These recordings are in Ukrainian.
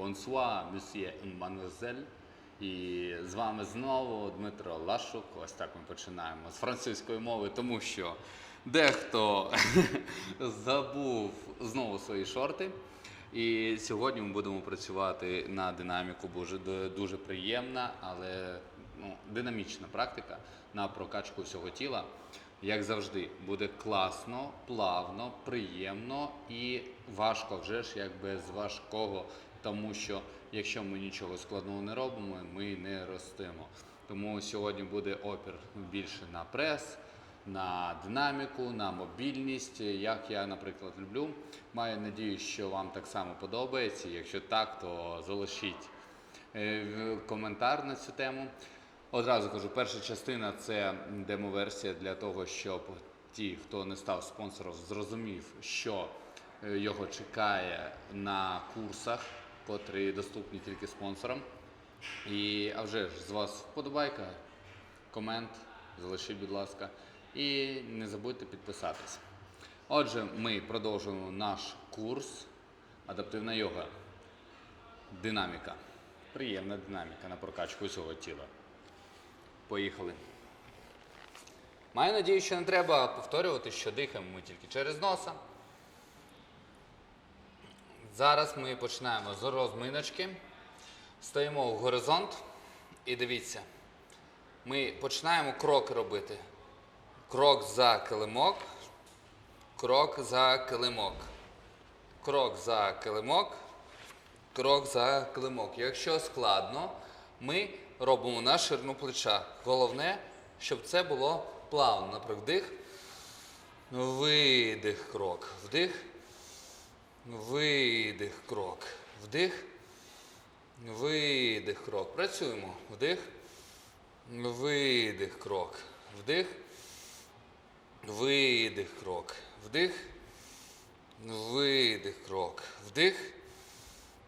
Бонсуа, мсьє і. І з вами знову Дмитро Лашук. Ось так ми починаємо з французької мови, тому що дехто забув знову свої шорти. І сьогодні ми будемо працювати на динаміку, дуже, дуже приємна, але ну, динамічна практика на прокачку всього тіла. Як завжди, буде класно, плавно, приємно і важко вже ж як без важкого, тому що якщо ми нічого складного не робимо, ми не ростемо. Тому сьогодні буде опір більше на прес, на динаміку, на мобільність, як я, наприклад, люблю. Маю надію, що вам так само подобається. Якщо так, то залишіть е, коментар на цю тему. Одразу кажу, перша частина це демо-версія для того, щоб ті, хто не став спонсором, зрозумів, що е, його чекає на курсах, котрі доступні тільки спонсорам. І а вже ж з вас вподобайка, комент, залишіть, будь ласка, і не забудьте підписатись. Отже, ми продовжуємо наш курс Адаптивна йога. Динаміка. Приємна динаміка на прокачку усього тіла. Поїхали. Маю надію, що не треба повторювати, що дихаємо ми тільки через носа. Зараз ми починаємо з розминочки. Стоїмо в горизонт і дивіться. Ми починаємо кроки робити. Крок за килимок, крок за килимок, крок за килимок, крок за килимок. Якщо складно, ми робимо на ширину плеча. Головне, щоб це було плавно. Наприклад, вдих, видих, крок, вдих, видих, крок, вдих, видих, крок. Працюємо. Вдих, видих, крок, вдих, видих, крок, вдих, видих, крок, вдих,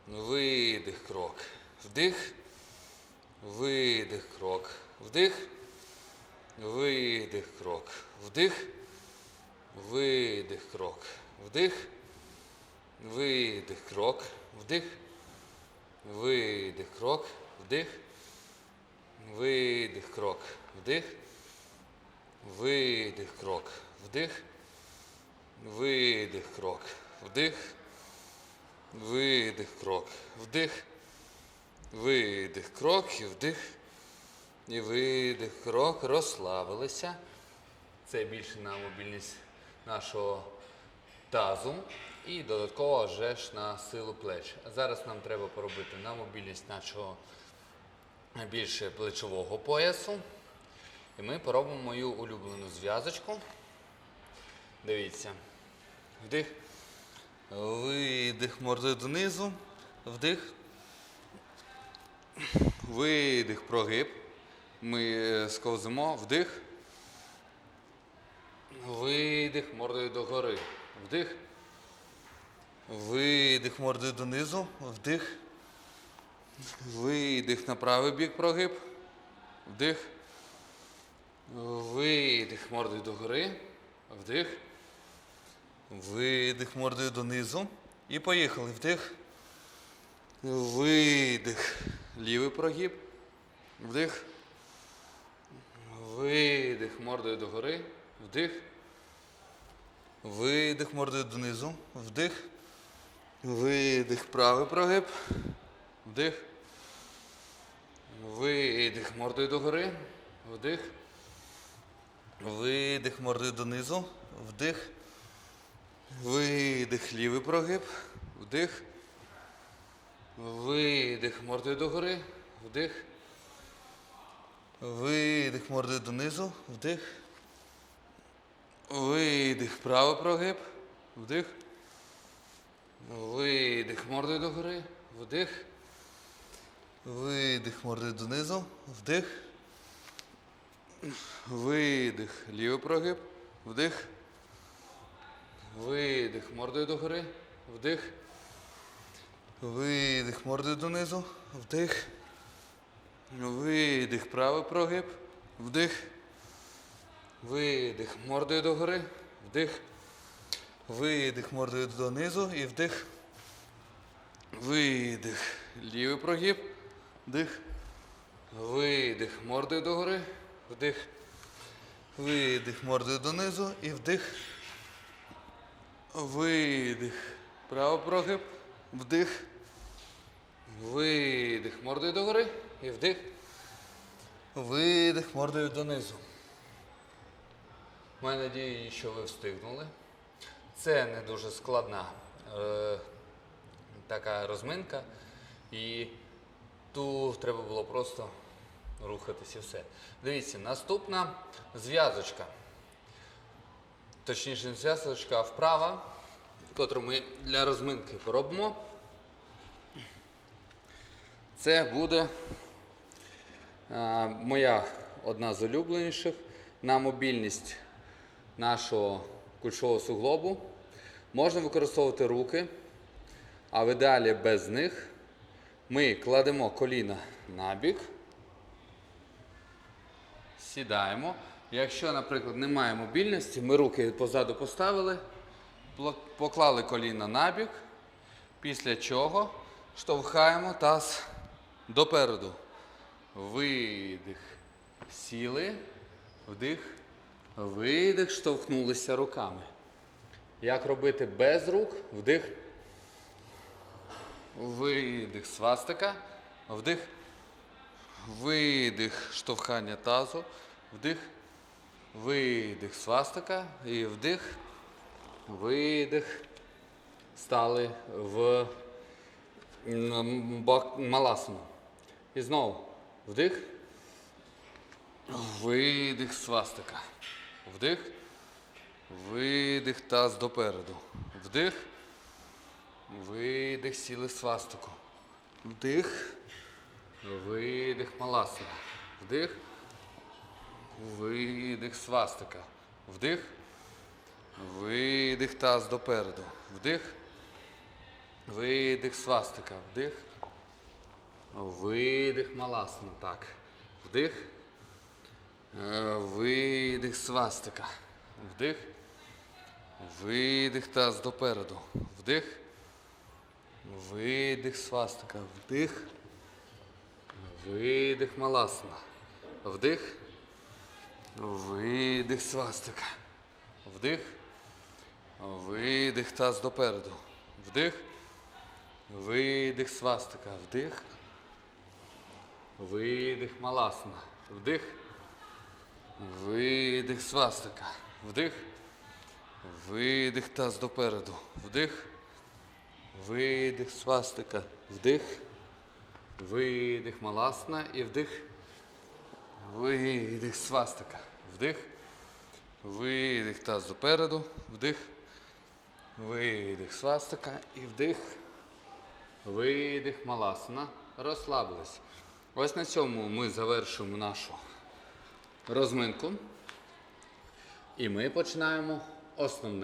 видих, крок, вдих, видих, крок, вдих, видих, крок, вдих, видих, крок, вдих, видих, крок, вдих, видих, крок, вдих, видих, крок, вдих, видих, крок, вдих, видих, крок, вдих, видих, крок, вдих, видих, крок і вдих. І видих, крок, розслабилися. Це більше на мобільність нашого тазу і додатково вже ж на силу плеч. Зараз нам треба поробити на мобільність нашого більше плечового поясу. І ми поробимо мою улюблену зв'язочку. Дивіться. Вдих. Видих мордою донизу. Вдих. Видих, прогиб. Ми е, сковзимо. Вдих. Видих мордою догори. Вдих. Видих мордою донизу. Вдих. Видих на правий бік прогиб. Вдих. Видих мордою догори. Вдих. Видих мордою донизу. І поїхали. Вдих. Видих. Лівий прогиб. Вдих. Видих мордою догори. Вдих. Видих мордою донизу. Вдих. Видих правий прогиб. Вдих. Видих мордою догори. Вдих. Видих мордою донизу. Вдих. Видих лівий прогиб. Вдих. Видих мордою догори. Вдих. Видих мордою донизу. Вдих. Видих правий прогиб. Вдих. Видих мордою догори. Вдих. Видих мордою донизу. Вдих. Видих лівий прогиб. Вдих. Видих мордою догори. Вдих. Видих мордою донизу. Вдих. Видих правий прогиб. Вдих. Видих мордою догори. Вдих. Видих мордою донизу і вдих. Видих. Лівий прогиб. Вдих. Видих. Мордою догори. Вдих. Видих. Мордою донизу. І вдих. Видих. Правий прогиб. Вдих. Видих. Мордою догори. І вдих. Видих мордою донизу. Маю надію, що ви встигнули. Це не дуже складна е, така розминка. І тут треба було просто рухатись і все. Дивіться, наступна зв'язочка. Точніше, не зв'язочка, а вправа, котру ми для розминки поробимо. Це буде а, моя одна з улюбленіших на мобільність нашого кульшового суглобу. Можна використовувати руки, а в ідеалі без них. Ми кладемо коліна на бік, сідаємо. Якщо, наприклад, немає мобільності, ми руки позаду поставили, поклали коліна на бік, після чого штовхаємо таз допереду. Видих. Сіли. Вдих. Видих. Штовхнулися руками. Як робити без рук? Вдих. Видих. Свастика. Вдих. Видих. Штовхання тазу. Вдих. Видих. Свастика. І вдих. Видих. Стали в маласану. І знову вдих. Видих свастика. Вдих. Видих таз допереду. Вдих. Видих сіли свастику. Вдих. Видих маласана. Вдих. Видих свастика. Вдих. Видих таз допереду. Вдих. Видих свастика. Вдих. Видих маласана. Так. Вдих. Видих свастика. Вдих. Видих таз допереду. Вдих. Видих свастика. Вдих. Видих маласана. Вдих. Видих свастика. Вдих. Видих таз допереду. Вдих. Видих свастика. Вдих. Видих маласана. Вдих. Видих свастика. Вдих. Видих таз допереду. Вдих. Видих свастика. Вдих. Видих маласна і вдих. Видих свастика. Вдих. Видих таз допереду. Вдих. Видих свастика і вдих. Видих маласана. Розслабились. Ось на цьому ми завершуємо нашу розминку. І ми починаємо основне.